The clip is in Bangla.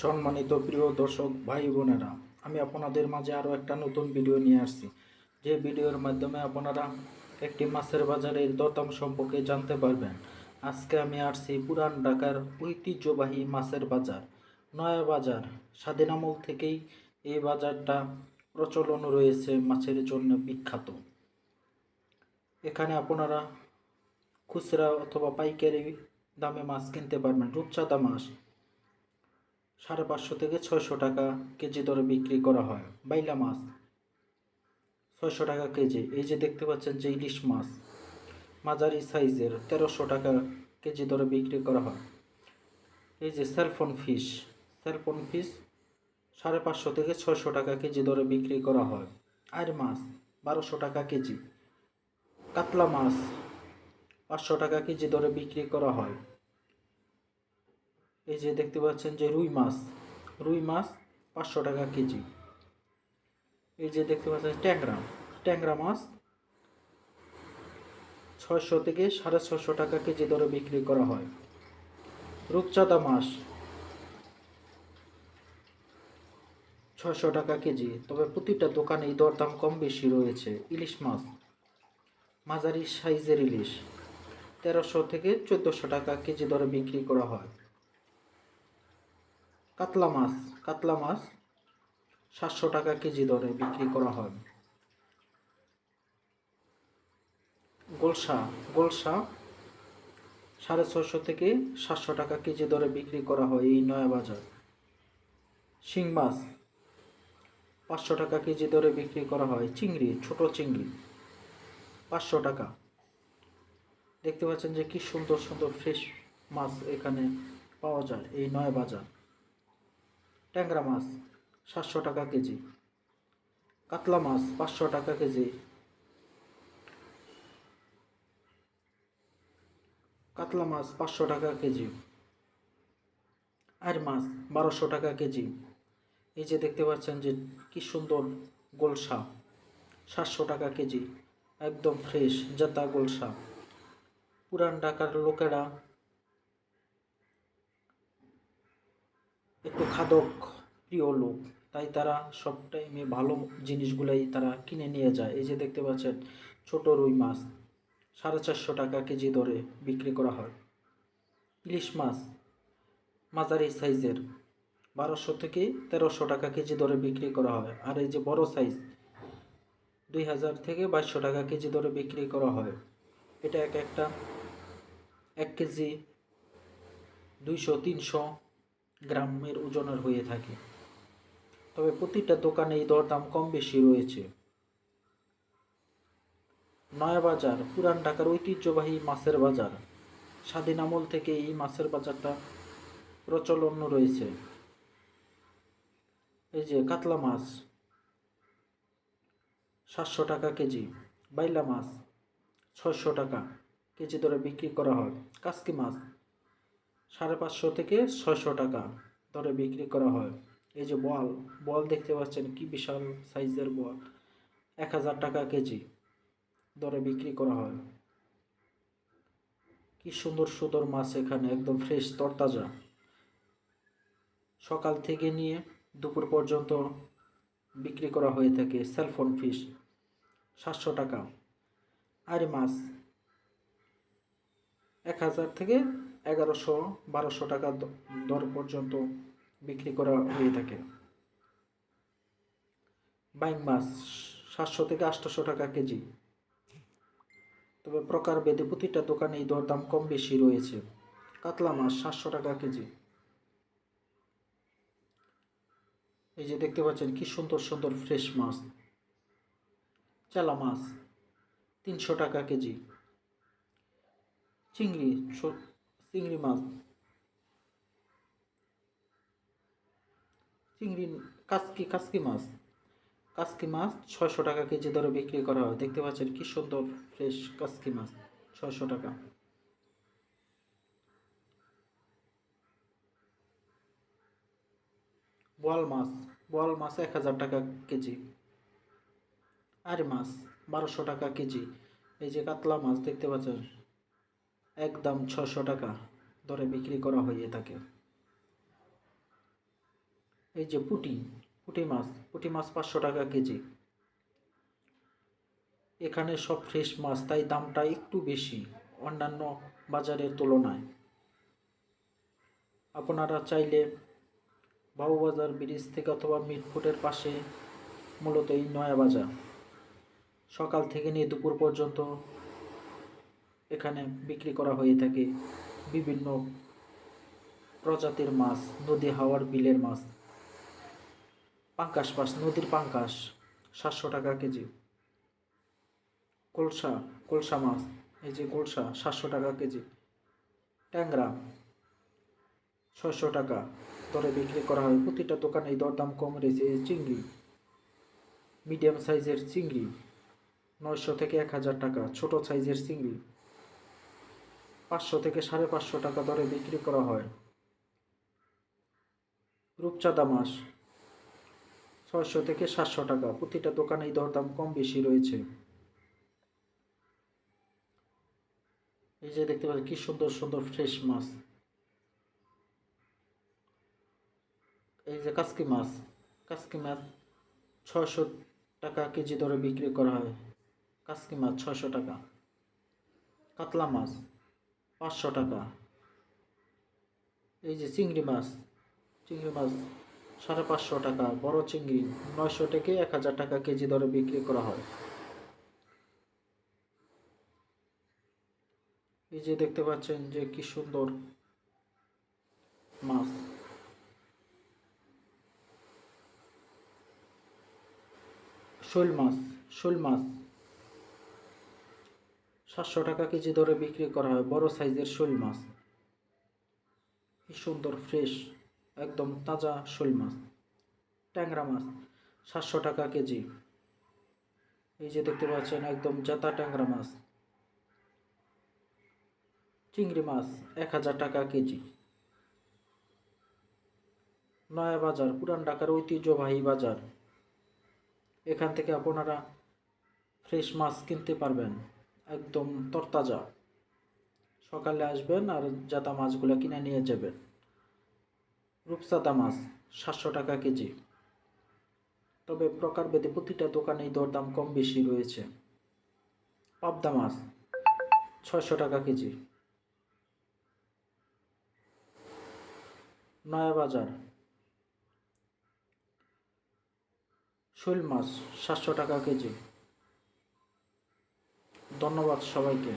সম্মানিত প্রিয় দর্শক ভাই বোনেরা, আমি আপনাদের মাঝে আরও একটা নতুন ভিডিও নিয়ে আসছি। যে ভিডিওর মাধ্যমে আপনারা একটি মাছের বাজারের দরদাম সম্পর্কে জানতে পারবেন। আজকে আমি আসছি পুরান ঢাকার ঐতিহ্যবাহী মাছের বাজার, নয়া বাজার, স্বাধীন আমল থেকেই এই বাজারটা প্রচলন রয়েছে মাছের জন্য বিখ্যাত। এখানে আপনারা খুচরা অথবা পাইকারি দামে মাছ কিনতে পারবেন, রূপচাঁদা মাছ সাড়ে পাঁচশো থেকে ছয়শো টাকা কেজি দরে বিক্রি করা হয়। বাইলা মাছ, ছয়শো টাকা কেজি। এই যে দেখতে পাচ্ছেন যে ইলিশ মাছ, মাঝারি সাইজের তেরোশো টাকা কেজি দরে বিক্রি করা হয়। এই যে সেলফোন ফিশ সেলফোন ফিশ সাড়ে পাঁচশো থেকে ছয়শো টাকা কেজি দরে বিক্রি করা হয়। আর মাছ, বারোশো টাকা কেজি। কাতলা মাছ, পাঁচশো টাকা কেজি দরে বিক্রি করা হয়। এই যে দেখতে পাচ্ছেন যে রুই মাছ রুই মাছ পাঁচশো টাকা কেজি। এই যে দেখতে পাচ্ছেন ট্যাংরা ট্যাংরা মাছ ছয়শো থেকে সাড়ে ছশো টাকা কেজি দরে বিক্রি করা হয়। রূপচাঁদা মাছ ছয়শো টাকা কেজি, তবে প্রতিটা দোকানেই দরদাম কম বেশি রয়েছে। ইলিশ মাছ মাঝারি সাইজের ইলিশ, তেরোশো থেকে চোদ্দোশো টাকা কেজি দরে বিক্রি করা হয়। কাতলা মাছ কাতলা মাছ সাতশো টাকা কেজি দরে বিক্রি করা হয়। গোলসা গোলসা সাড়ে ছশো থেকে সাতশো টাকা কেজি দরে বিক্রি করা হয় এই নয়া বাজার। শিং মাছ পাঁচশো টাকা কেজি দরে বিক্রি করা হয়। চিংড়ি, ছোট চিংড়ি পাঁচশো টাকা। দেখতে পাচ্ছেন যে কি সুন্দর সুন্দর ফ্রেশ মাছ এখানে পাওয়া যায় এই নয় বাজার। ট্যাংরা মাছ, সাতশো টাকা কেজি। কাতলা মাছ, পাঁচশো টাকা কেজি। কাতলা মাছ, পাঁচশো টাকা কেজি। আর মাছ, বারোশো টাকা কেজি। এই যে দেখতে পাচ্ছেন যে কি সুন্দর গোলসা, সাতশো টাকা কেজি, একদম ফ্রেশ জাতা গোলসা। পুরান ঢাকার লোকেরা একটু খাদক প্রিয় লোক, তাই তারা সব টাইমে ভালো জিনিসগুলাই তারা কিনে নিয়ে যায়। এই যে দেখতে পাচ্ছেন, ছোট রুই মাছ, সাড়ে চারশো টাকা কেজি দরে বিক্রি করা হয়। ইলিশ মাছ, মাঝারি সাইজের, বারোশো থেকে তেরোশো টাকা কেজি দরে বিক্রি করা হয়। আর এই যে বড় সাইজ দুই হাজার থেকে বাইশশো টাকা কেজি দরে বিক্রি করা হয়। এটা এক একটা এক কেজি দুইশো, তিনশো গ্রামের ওজনের হয়ে থাকে। তবে প্রতিটা দোকানে এই দরদাম কম বেশি রয়েছে। নয়া বাজার পুরান ঢাকার ঐতিহ্যবাহী মাছের বাজার। স্বাধীন আমল থেকে এই মাছের বাজারটা প্রচলন রয়েছে। এই যে কাতলা মাছ, সাতশো টাকা কেজি। বাইলা মাছ, ছয়শো টাকা কেজি দরে বিক্রি করা হয়। কাসকি মাছ সাড়ে পাঁচশো থেকে ছয়শো টাকা দরে বিক্রি করা হয়। এই যে বল বল দেখতে পাচ্ছেন কি বিশাল সাইজের বল, এক হাজার টাকা কেজি দরে বিক্রি করা হয়। কি সুন্দর সুন্দর মাছ এখানে, একদম ফ্রেশ তরতাজা। সকাল থেকে নিয়ে দুপুর পর্যন্ত বিক্রি করা হয়ে থাকে সেলফোন ফিশ সাতশো টাকা। আর মাছ, এক হাজার থেকে এগারোশো, বারোশো টাকা দর পর্যন্ত বিক্রি করা হয়ে থাকে। বাইং মাছ, সাতশো থেকে আটশোশো টাকা কেজি। তবে প্রকার বেদে প্রতিটা দোকানে এই দরদাম কম বেশি রয়েছে। কাতলা মাছ, সাতশো টাকা কেজি। এই যে দেখতে পাচ্ছেন, কি সুন্দর সুন্দর ফ্রেশ মাছ। চালা মাছ, তিনশো টাকা কেজি। চিংড়ি চিংড়ি মাছ। চিংড়ি, কাসকি কাসকি মাছ। কাসকি মাছ ছয়শো টাকা কেজি দরে বিক্রি করা হয়। দেখতে পাচ্ছেন কি সুন্দর, ফ্রেশ কাসকি মাছ, ছয়শো টাকা। বোয়াল মাছ বোয়াল মাছ এক হাজার টাকা কেজি। আর মাছ, বারোশো টাকা কেজি। এই যে কাতলা মাছ, দেখতে পাচ্ছেন। একদম ছশো টাকা দরে বিক্রি করা হয়ে থাকে এই যে পুঁটি, পুটি মাছ পুটি মাছ পাঁচশো টাকা কেজি। এখানে সব ফ্রেশ মাছ, তাই দামটা একটু বেশি, অন্যান্য বাজারের তুলনায়। আপনারা চাইলে বাবুবাজার ব্রিজ থেকে অথবা মিটফুটের পাশে মূলত এই নয়া বাজার। সকাল থেকে নিয়ে দুপুর পর্যন্ত এখানে বিক্রি করা হয়ে থাকে বিভিন্ন প্রজাতির মাছ, নদী হাওয়ার বিলের মাছ, পাঙ্কাশ মাছ, নদীর পাঙ্কাশ, সাতশো টাকা কেজি। কলসা কলসা মাছ, এই যে কলসা, সাতশো টাকা কেজি। ট্যাংরা, ছয়শো টাকা দরে বিক্রি করা হয়। প্রতিটা দোকানে এই দরদাম কম রয়েছে। চিংড়ি, মিডিয়াম সাইজের চিংড়ি, নয়শো থেকে এক হাজার টাকা, ছোট সাইজের চিংড়ি। পাঁচশো থেকে সাড়ে পাঁচশো টাকা দরে বিক্রি করা হয়। রূপচাঁদা মাছ, ছয়শো থেকে সাতশো টাকা। প্রতিটা দোকানে দোকানেই দরদাম কম বেশি রয়েছে। এই যে দেখতে পাচ্ছি কি সুন্দর সুন্দর ফ্রেশ মাছ। এই যে কাসকি মাছ কাসকি মাছ ছয়শো টাকা কেজি দরে বিক্রি করা হয়। কাসকি মাছ ছয়শো টাকা। কাতলা মাছ পাঁচশো টাকা। এই যে চিংড়ি মাছ চিংড়ি মাছ সাড়ে পাঁচশো টাকা, বড় চিংড়ি নয়শো থেকে এক হাজার টাকা কেজি দরে বিক্রি করা হয়। এই যে দেখতে পাচ্ছেন যে কি সুন্দর মাছ। শোল মাছ শোল মাছ। সাতশো টাকা কেজি দরে বিক্রি করা হয়। বড় সাইজের শোল মাছ। কি সুন্দর, ফ্রেশ, একদম তাজা শোল মাছ। ট্যাংরা মাছ, সাতশো টাকা কেজি। এই যে দেখতে পাচ্ছেন, একদম জাতা ট্যাংরা মাছ। চিংড়ি মাছ, এক হাজার টাকা কেজি। নয়া বাজার, পুরান ঢাকার ঐতিহ্যবাহী বাজার। এখান থেকে আপনারা ফ্রেশ মাছ কিনতে পারবেন। একদম তরতাজা। সকালে আসবেন আর জাতা মাছগুলো কিনে নিয়ে যাবেন। রূপসাদা মাছ, সাতশো টাকা কেজি। তবে প্রকারভেদে প্রতিটা দোকানেই দরদাম কম বেশি রয়েছে। পাবদা মাছ, ছয়শো টাকা কেজি। নয়া বাজার শৈল মাছ, সাতশো টাকা কেজি। ধন্যবাদ সবাইকে।